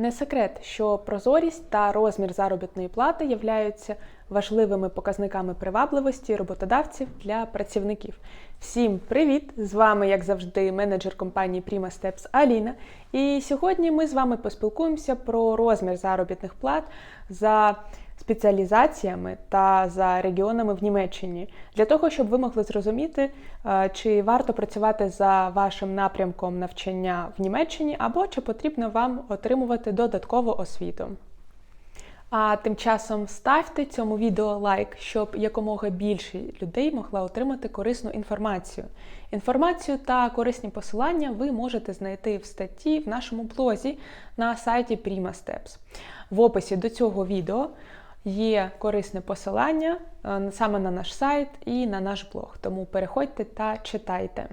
Не секрет, що прозорість та розмір заробітної плати являються важливими показниками привабливості роботодавців для працівників. Всім привіт! З вами, як завжди, менеджер компанії Prima Steps Аліна. І сьогодні ми з вами поспілкуємося про розмір заробітних плат за спеціалізаціями та за регіонами в Німеччині для того, щоб ви могли зрозуміти, е, чи варто працювати за вашим напрямком навчання в Німеччині, або чи потрібно вам отримувати додаткову освіту. А тим часом ставте цьому відео лайк, щоб якомога більше людей могла отримати корисну інформацію. Інформацію та корисні посилання ви можете знайти в статті в нашому блозі на сайті Prima Steps. В описі до цього відео є корисне посилання е, саме на наш сайт і на наш блог. Тому переходьте та читайте.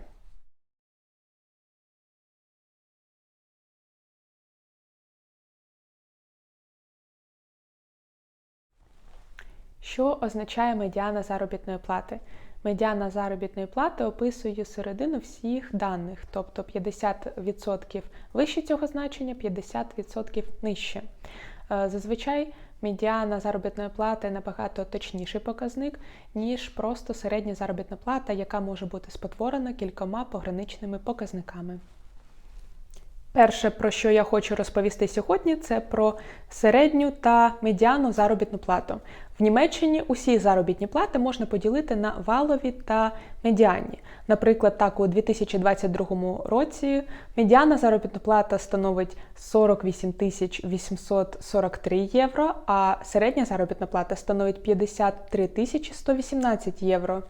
Що означає медіана заробітної плати? Медіана заробітної плати описує середину всіх даних, тобто 50% вище цього значення, 50% нижче. Е, Зазвичай медіана заробітної плати набагато точніший показник, ніж просто середня заробітна плата, яка може бути спотворена кількома пограничними показниками. Перше, про що я хочу розповісти сьогодні, це про середню та медіану заробітну плату. В Німеччині усі заробітні плати можна поділити на валові та медіанні. Наприклад, так у 2022 році медіана заробітна плата становить 48 843 євро, а середня заробітна плата становить 53 118 євро.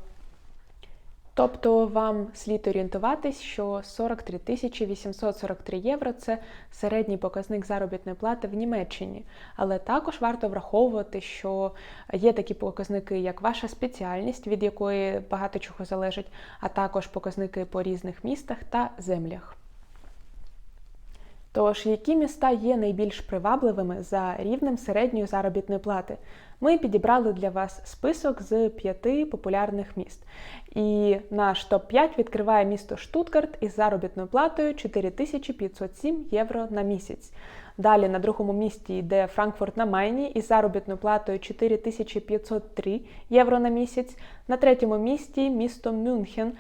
Тобто вам слід орієнтуватись, що 43 843 євро це середній показник заробітної плати в Німеччині. Але також варто враховувати, що є такі показники, як ваша спеціальність, від якої багато чого залежить, а також показники по різних містах та землях. Тож, які міста є найбільш привабливими за рівнем середньої заробітної плати? Ми підібрали для вас список з п'яти популярних міст. І наш топ-5 відкриває місто Штутгарт із заробітною платою 4507 євро на місяць. Далі на другому місці йде Франкфурт на Майні із заробітною платою 4503 євро на місяць. На третьому місці місто Мюнхен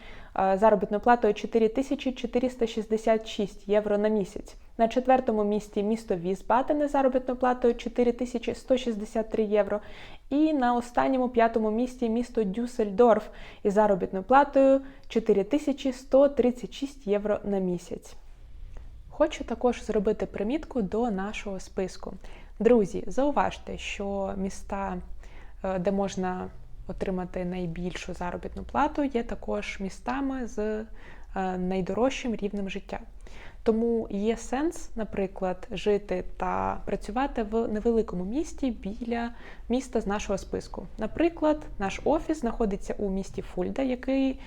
заробітною платою 4466 євро на місяць. На четвертому місці місто Візбатен із заробітною платою 4163 євро. І на останньому п'ятому місці місто Дюссельдорф із заробітною платою 4136 євро на місяць. Хочу також зробити примітку до нашого списку. Друзі, зауважте, що міста, е, де можна отримати найбільшу заробітну плату, є також містами з е, найдорожчим рівнем життя. Тому є сенс, наприклад, жити та працювати в невеликому місті біля міста з нашого списку. Наприклад, наш офіс знаходиться у місті Фульда, який е,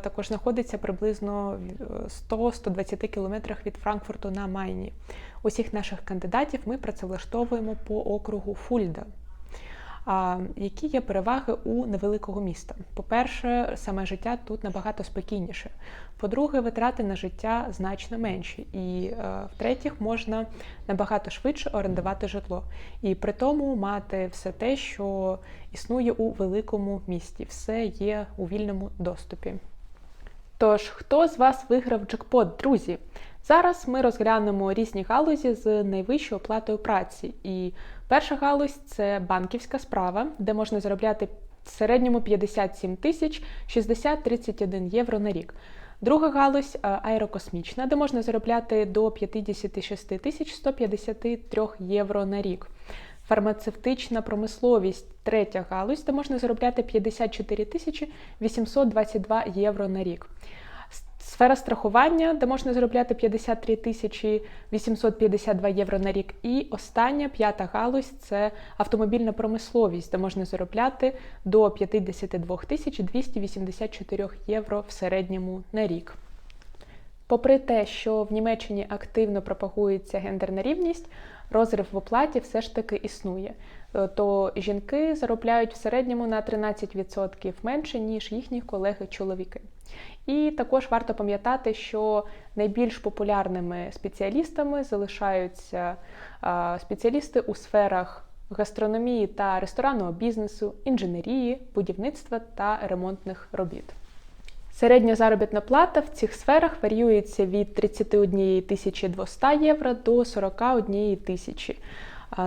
також знаходиться приблизно 100-120 кілометрах від Франкфурту на Майні. Усіх наших кандидатів ми працевлаштовуємо по округу Фульда. Які є переваги у невеликого міста? По-перше, саме життя тут набагато спокійніше. По-друге, витрати на життя значно менші. І е, в-третіх, можна набагато швидше орендувати житло. І при тому мати все те, що існує у великому місті. Все є у вільному доступі. Тож, хто з вас виграв джекпот, друзі? Зараз ми розглянемо різні галузі з найвищою оплатою праці. І перша галузь це банківська справа, де можна заробляти в середньому 57 тисяч 60-31 євро на рік. Друга галузь аерокосмічна, де можна заробляти до 56 тисяч 153 євро на рік. Фармацевтична промисловість, третя галузь, де можна заробляти 54 тисячі 822 євро на рік. Сфера страхування, де можна заробляти 53 тисячі 852 євро на рік. І остання п'ята галузь це автомобільна промисловість, де можна заробляти до 52 тисяч 284 євро в середньому на рік. Попри те, що в Німеччині активно пропагується гендерна рівність, розрив в оплаті все ж таки існує. То жінки заробляють в середньому на 13% менше, ніж їхні колеги-чоловіки. І також варто пам'ятати, що найбільш популярними спеціалістами залишаються спеціалісти у сферах гастрономії та ресторанного бізнесу, інженерії, будівництва та ремонтних робіт. Середня заробітна плата в цих сферах варіюється від 31 200 євро до 41 тисячі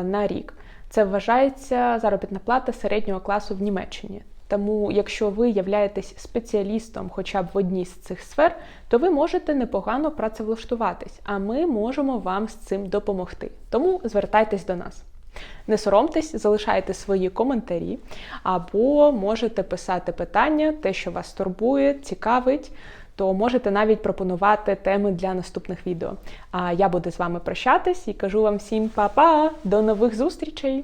на рік. Це вважається заробітна плата середнього класу в Німеччині. Тому, якщо ви являєтесь спеціалістом хоча б в одній з цих сфер, то ви можете непогано працевлаштуватись, а ми можемо вам з цим допомогти. Тому звертайтесь до нас. Не соромтесь, залишайте свої коментарі, або можете писати питання, те, що вас турбує, цікавить, то можете навіть пропонувати теми для наступних відео. А я буду з вами прощатись і кажу вам всім па-па! До нових зустрічей!